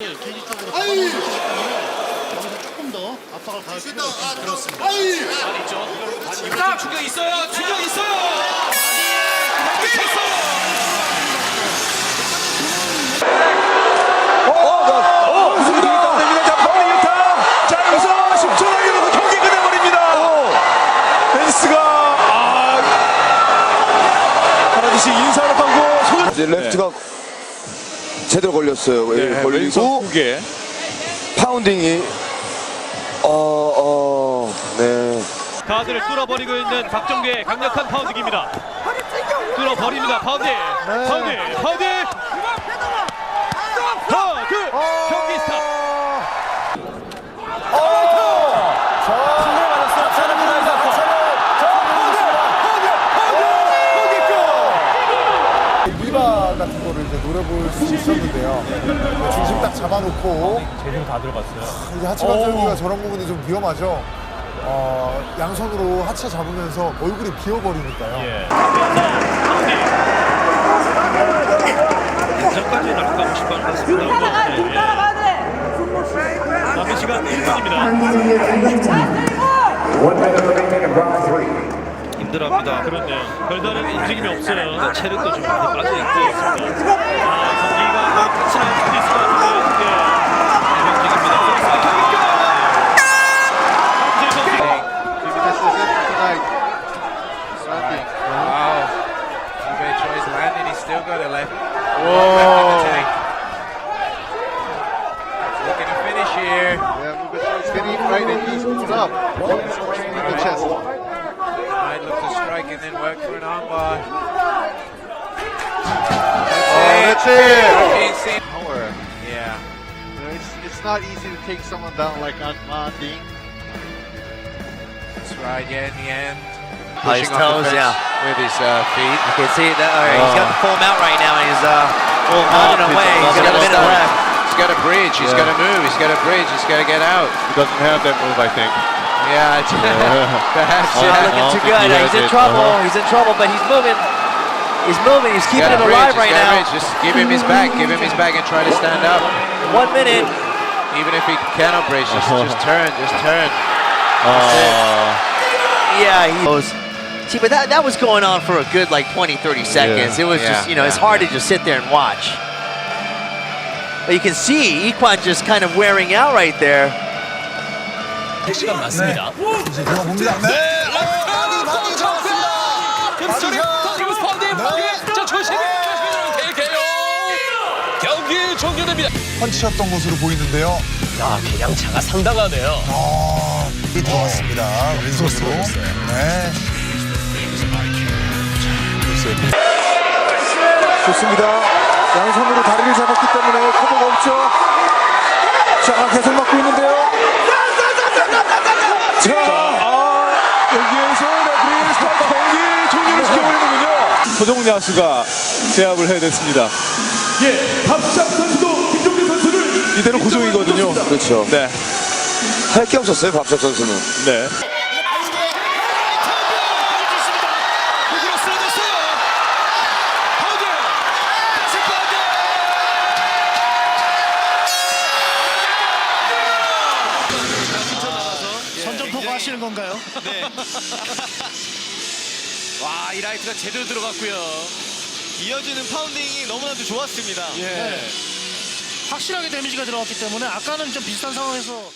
잡아놓은 것이기 때문에 여기서 조금 더 압박을 가할 필요가 있습니다. 그렇습니다. 많이 있죠. 이거 좀 충격 있어요. 충격 있어요. 경기 쳤어요. 승리 됩니다. 자, 파울이 1타. 자, 여기서 10초 남겨놓고 경기 끝내버립니다. 펜스가, 아, 하나둘씩 인사를 하고 손을. 이제 레프트가 제대로 걸렸어요. 예, 왼손 걸리고 두 개. 파운딩이 어, 어, 네. 가드를 뚫어버리고 있는 박정규의 강력한 파운딩입니다. 뚫어버립니다. 파운딩. 파운딩. 파운딩. 같은 거를 이제 노려볼 수 있었는데요. 중심 딱 잡아놓고 제대로 다 들어갔어요. 이제 하체 관절기가 저런 부분이 좀 위험하죠. 어, 양손으로 하체 잡으면서 얼굴이 비어버리니까요. 예. 인정까지는 아까고 싶은 것 같습니다. 예. 남은 시간 1분입니다. 힘들어합니다. 그렇네요. 별다른 움직임이 없어요. 체력도 좀 많이 빠져 있고 있습니다. 아, 거의 끝이 날 수도 있을 것 같은데, 예. 경기입니다. Wow. Two-way choice landing. He's still got a left. Left in the tank. And then work for an armbar. That's it. Being seen- power. Yeah. You know, it's, it's not easy to take someone down like Anmadi. That's right. Yeah. In the end. Oh, his Pushing off toes, yeah. With his uh, feet. You can see that. All right, he's got the foam out right now, and he's uh, well, nodding he's- away. He's he's got a gotta minute start. left. He's got to bridge. He's got to move. He's got to bridge. He's got to get out. He doesn't have that move, I think. Yeah. it's- Perhaps. Oh, Not yeah. looking too good. he He's in it. trouble. Uh-huh. He's in trouble, but he's moving. He's moving. He's keeping it alive right now. bridge. Just give him his back, give him his back and try to stand up. One minute. Even if he cannot bridge, just, just turn, just turn. 아, Yeah, he goes. See, but that, that was going on for a good like 20, 30 seconds. It was Yeah, just, you know, it's hard yeah. to just sit there and watch. But you can see Equan just kind of wearing out right there. 시간 많습니다. 이제 들어봅니다. 네. 김수철이 던지고 스파운딩 파운딩 자 조심 조심 대게요 경기 종료됩니다 펀치였던 것으로 보이는데요. 야 개량차가 상당하네요 아, 이 들어갔습니다. 왼손으로. 네. 좋습니다. 양손으로 다리를 잡았기 때문에 커버가 없죠. 자, 계속 맞고 있는데요. 자, 아, 여기에서 레프리 스타트 경기 종료를 시켜버리는군요. 소정 야수가 제압을 해야 됐습니다. 예, 박상 선수도 김종민 선수를 이대로 고정이거든요. 그렇죠. 네, 할 게 없었어요, 밥석 선수는. 네. 하시는 건가요? 와, 이 라이트가 제대로 들어갔고요. 이어지는 파운딩이 너무나도 좋았습니다. 확실하게 데미지가 들어갔기 때문에 아까는 좀 비슷한 상황에서